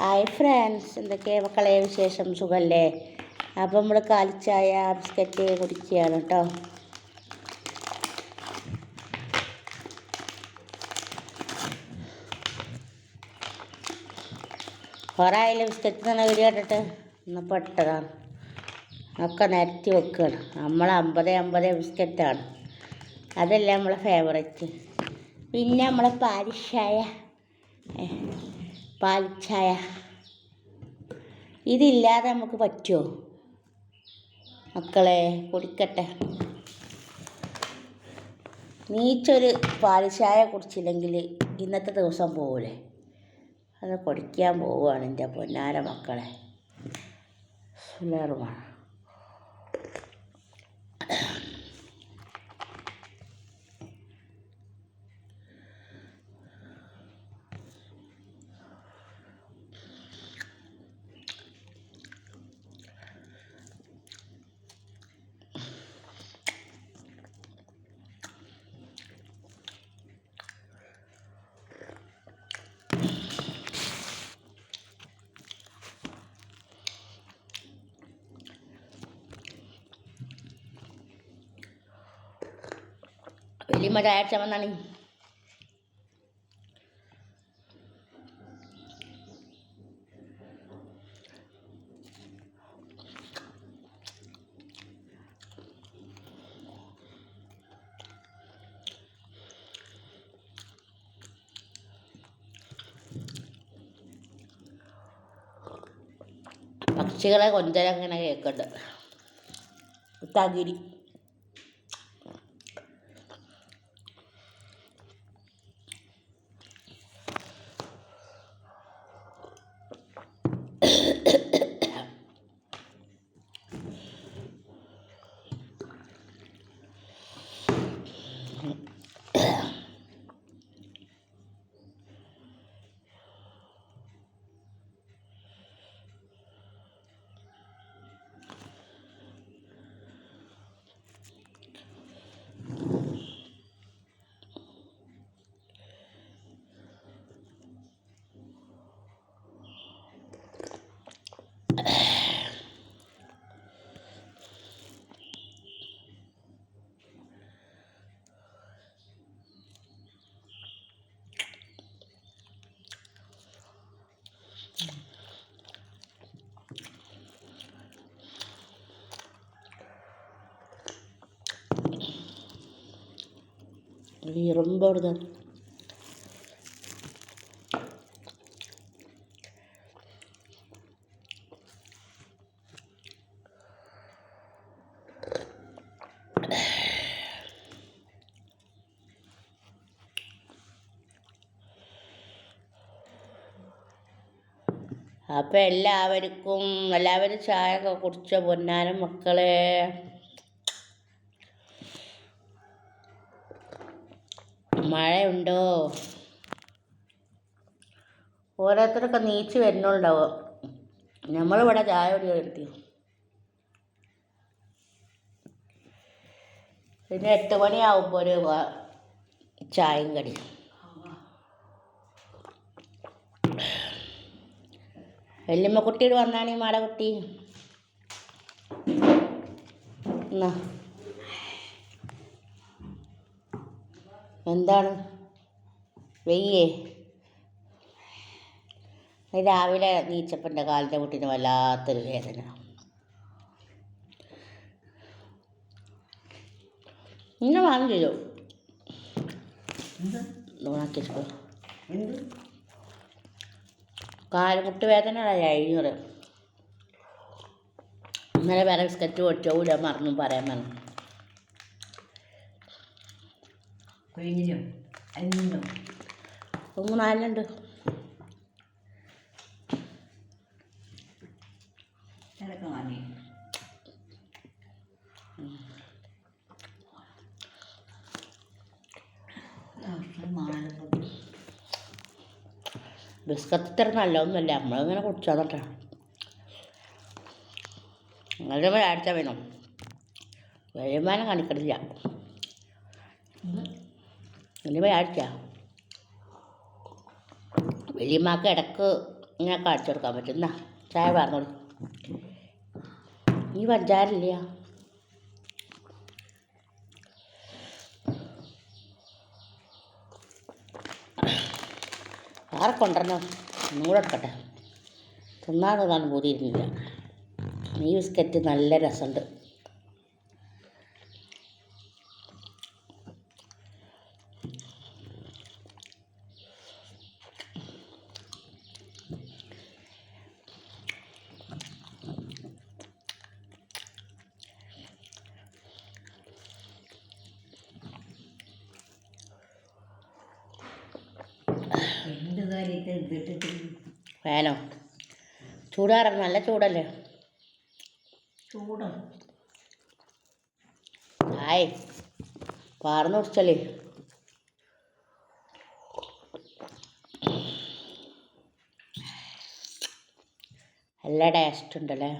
Hi friends എന്തൊക്കെ മക്കളെ വിശേഷം? സുഖമല്ലേ അപ്പം നമ്മൾ കാലിച്ചായ ബിസ്ക്കറ്റ് കുടിക്കുകയാണ് കേട്ടോ. കുറേ ആയില്ല ബിസ്ക്കറ്റ് തന്നെ വീഡിയോ ഇട്ടിട്ട്? ഒന്ന് പെട്ടതാണ് ഒക്കെ നിരത്തി വെക്കുകയാണ് നമ്മൾ അമ്പത് അമ്പത് ബിസ്ക്കറ്റാണ്. അതല്ല നമ്മളെ ഫേവറേറ്റ് പിന്നെ നമ്മളെ പാലിച്ചായ പാൽച്ചായ. ഇതില്ലാതെ നമുക്ക് പറ്റുമോ മക്കളെ കുടിക്കട്ടെ. നീച്ചൊരു പാൽച്ചായ കുടിച്ചില്ലെങ്കിൽ ഇന്നത്തെ ദിവസം പോകൂലേ അത് കുടിക്കാൻ പോവുകയാണ് എന്റെ പൊന്നാര മക്കളെ. സുലർമാണ് വലിയമ്മ ചായ അടിച്ചാൽ വന്നാണ് പക്ഷികളെ കൊഞ്ചലങ്ങനെ കേൾക്കുന്നുണ്ട് തകിരി ഇറമ്പോടുന്ന അപ്പോൾ എല്ലാവർക്കും എല്ലാവരും ചായ ഒക്കെ കുടിച്ച പൊന്നാനും മക്കളെ? മഴയുണ്ടോ? ഓരോരുത്തരൊക്കെ നീച്ച് വരുന്നുണ്ടാവും? നമ്മളിവിടെ ചായ കുടി നിർത്തി പിന്നെ എട്ട് മണിയാവുമ്പോൾ ഒരു ചായയും കടി. വല്യമ്മ കുട്ടിയോട് വന്നാണ് ഈ മാടകുട്ടി എന്നാ? എന്താണ്? വെയ്യേ. രാവിലെ നീച്ചപ്പന്റെ കാലിന്റെ മുട്ടിന് വല്ലാത്തൊരു വേദന. ഇന്നെ വാങ്ങില്ലോ ഓണാക്കിച്ചോ കാലുമുട്ട് വേദന പറയാം ഇന്നലെ വേറെ ബിസ്ക്കറ്റ് പൊടിച്ചോല മറന്നും പറയാൻ പറഞ്ഞു കുഴിഞ്ഞോ അരിഞ്ഞോ ഒന്ന് നാലുണ്ട് വാങ്ങി. മാനപ്പം ബിസ്ക്കറ്റ് ഇത്ര നല്ലതൊന്നുമല്ല. നമ്മളിങ്ങനെ കുടിച്ചോന്നട്ടെ നിങ്ങളുടെ വരാഴ്ച വേണം? വരുമാനം കാണിക്കണില്ല വലിയ വ്യാഴ്ച വലിയമ്മക്ക് ഇടയ്ക്ക് ഇങ്ങനെ കാണിച്ചു കൊടുക്കാൻ പറ്റും. എന്നാ ചായ പറഞ്ഞോളൂ ഈ പഞ്ചാരില്ല ആരെ കൊണ്ടുവരണം? ഒന്നുകൂടെ എടുക്കട്ടെ. തിന്നാതെ താൻ പൂതിയിരുന്നില്ല ഈ ബിസ്ക്കറ്റ് നല്ല രസമുണ്ട്. ഫാനോ ചൂടാറ നല്ല ചൂടല്ലേ? ചൂടാണ്. ആയി. പാർന്ന് കുടിച്ചല്ലേ? നല്ല ടേസ്റ്റ് ഉണ്ടല്ലേ?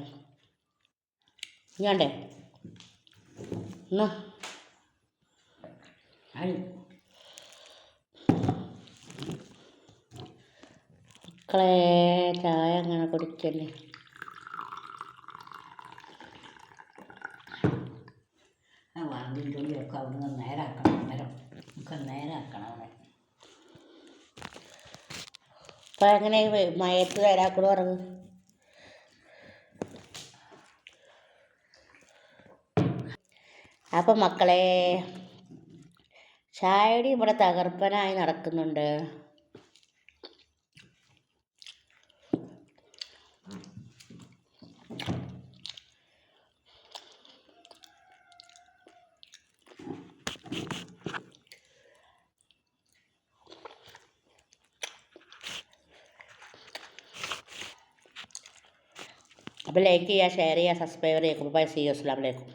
ഞാണ്ടേ എന്നാ? മക്കളെ ചായ അങ്ങനെ കുടിക്കല്ലേ? ആ തുള്ളിയൊക്കെ അവിടുന്ന് നേരാക്കണം അന്നേരം നമുക്ക് നേരാക്കണം അവിടെ. ഇപ്പം എങ്ങനെ മയത്ത് തരാക്കൂടെ പറഞ്ഞു അപ്പം മക്കളെ ചായടി ഇവിടെ തകർപ്പനായി നടക്കുന്നുണ്ട്. അപ്പോൾ ലൈക്ക് ചെയ്യുക ഷെയർ ചെയ്യുക സബ്സ്ക്രൈബ് ചെയ്യുക ബൈ സി അസ്സാം വലൈക്കും